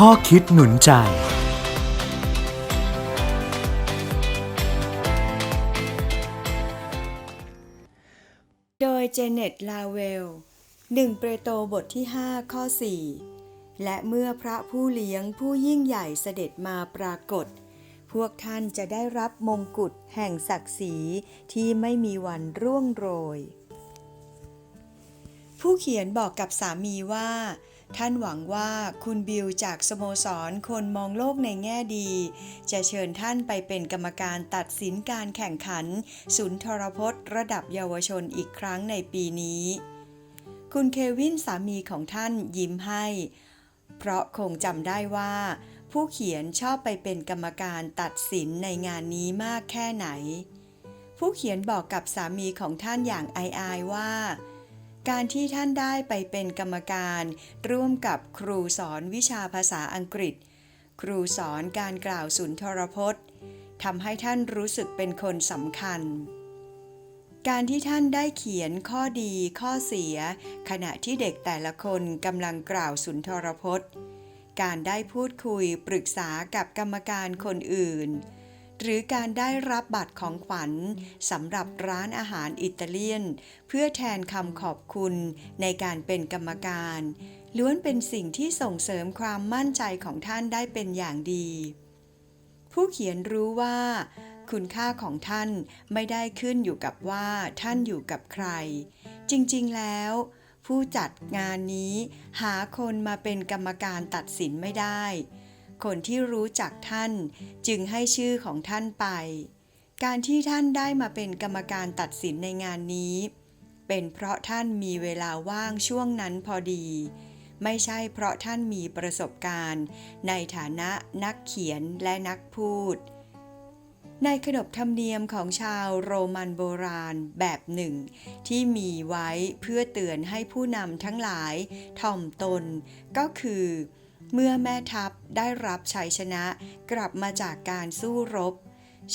ข้อคิดหนุนใจ โดยเจเน็ตลาเวลหนึ่งเปโตรบทที่ 5 ข้อ 4 และเมื่อพระผู้เลี้ยงผู้ยิ่งใหญ่เสด็จมาปรากฏ พวกท่านจะได้รับมงกุฎแห่งศักดิ์ศรีที่ไม่มีวันร่วงโรย ผู้เขียนบอกกับสามีว่า ท่านหวังว่าคุณบิลจากสโมสรคนมองโลกในแง่ดี จะเชิญท่านไปเป็นกรรมการตัดสินการแข่งขัน ศูนย์ทรพจน์ ระดับเยาวชนอีกครั้งในปีนี้ คุณเควินสามีของท่านยิ้มให้ เพราะคงจำได้ว่า ผู้เขียนชอบไปเป็นกรรมการตัดสินในงานนี้มากแค่ไหน ผู้เขียนบอกกับสามีของท่านอย่างอายๆว่า การที่ท่านได้ไปเป็นกรรมการ ร่วมกับครูสอนวิชาภาษาอังกฤษ ครูสอนการกล่าวสุนทรพจน์ทำให้ท่านรู้สึกเป็นคนสำคัญ การที่ท่านได้เขียนข้อดีข้อเสีย ขณะที่เด็กแต่ละคนกำลังกล่าวสุนทรพจน์ การได้พูดคุยปรึกษากับกรรมการคนอื่น หรือการได้รับบัตรของขวัญสำหรับร้านอาหารอิตาเลียน เพื่อแทนคำขอบคุณในการเป็นกรรมการ ล้วนเป็นสิ่งที่ส่งเสริมความมั่นใจของท่านได้เป็นอย่างดี ผู้เขียนรู้ว่า คุณค่าของท่านไม่ได้ขึ้นอยู่กับว่าท่านอยู่กับใคร จริงๆแล้วผู้จัดงานนี้หาคนมาเป็นกรรมการตัดสินไม่ได้ คนที่รู้จักท่านจึงให้ชื่อของท่านไป การที่ท่านได้มาเป็นกรรมการตัดสินในงานนี้ เป็นเพราะท่านมีเวลาว่างช่วงนั้นพอดี ไม่ใช่เพราะท่านมีประสบการณ์ ในฐานะนักเขียนและนักพูด ในขนบธรรมเนียมของชาวโรมันโบราณแบบหนึ่ง ที่มีไว้เพื่อเตือนให้ผู้นำทั้งหลายถ่อมตนก็คือเเมื่อแม่ทัพได้รับชัยชนะกลับมาจากการสู้รบ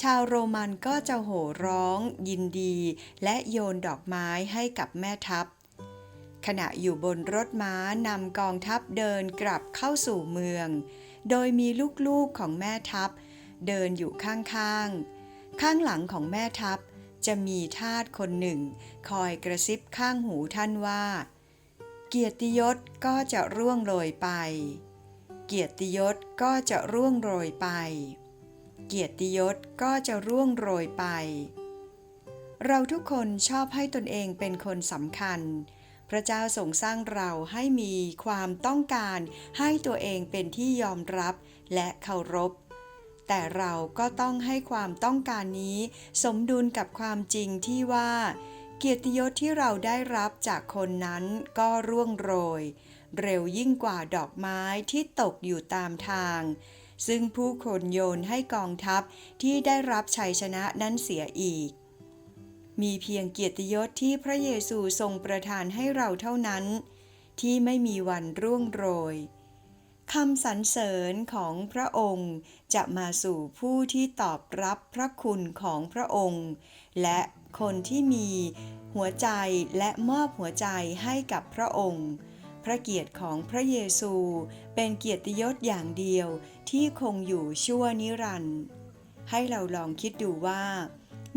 ชาวโรมันก็จะโห่ร้อง ยินดี และโยนดอกไม้ให้กับแม่ทัพ ขณะอยู่บนรถม้านำกองทัพเดินกลับเข้าสู่เมือง โดยมีลูกๆของแม่ทัพ เดินอยู่ข้างๆ ข้างหลังของแม่ทัพจะมีทาสคนหนึ่ง คอยกระซิบข้างหูท่านว่า เกียรติยศก็จะร่วงโรยไป เกียรติยศก็จะร่วงโรยไป เกียรติยศก็จะร่วงโรยไป เราทุกคนชอบให้ตนเองเป็นคนสำคัญ พระเจ้าทรงสร้างเราให้มีความต้องการให้ตัวเองเป็นที่ยอมรับและเคารพ แต่เราก็ต้องให้ความต้องการนี้สมดุลกับความจริงที่ว่า เกียรติยศที่เราได้รับจากคนนั้นก็ร่วงโรย เร็วยิ่งกว่าดอกไม้ที่ตกอยู่ตามทาง ซึ่งผู้คนโยนให้กองทัพที่ได้รับชัยชนะนั้นเสียอีก มีเพียงเกียรติยศที่พระเยซูทรงประทานให้เราเท่านั้น ที่ไม่มีวันร่วงโรย คำสรรเสริญของพระองค์จะมาสู่ผู้ที่ตอบรับพระคุณของพระองค์ และคนที่มีหัวใจและมอบหัวใจให้กับพระองค์ พระเกียรติของพระเยซูเป็นเกียรติยศอย่างเดียวที่คงอยู่ชั่วนิรันดร์ให้เราลองคิดดูว่า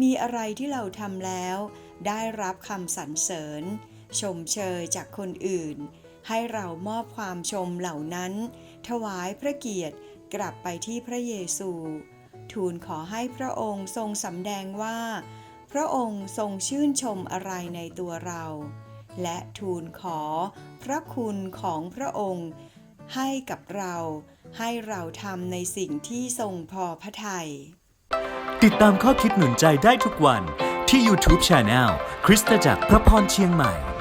มีอะไรที่เราทำแล้ว ได้รับคำสรรเสริญ ชมเชยจากคนอื่น ให้เรามอบความชมเหล่านั้น ถวายพระเกียรติกลับไปที่พระเยซู ทูลขอให้พระองค์ทรงสำแดงว่า พระองค์ทรงชื่นชมอะไรในตัวเรา และทูลขอพระคุณของพระองค์ ให้กับเรา ให้เราทำในสิ่งที่ทรงพอพระทัยติดตามข้อคิดหนุนใจได้ทุกวันที่ YouTube Channel คริสตจักรพระพรเชียงใหม่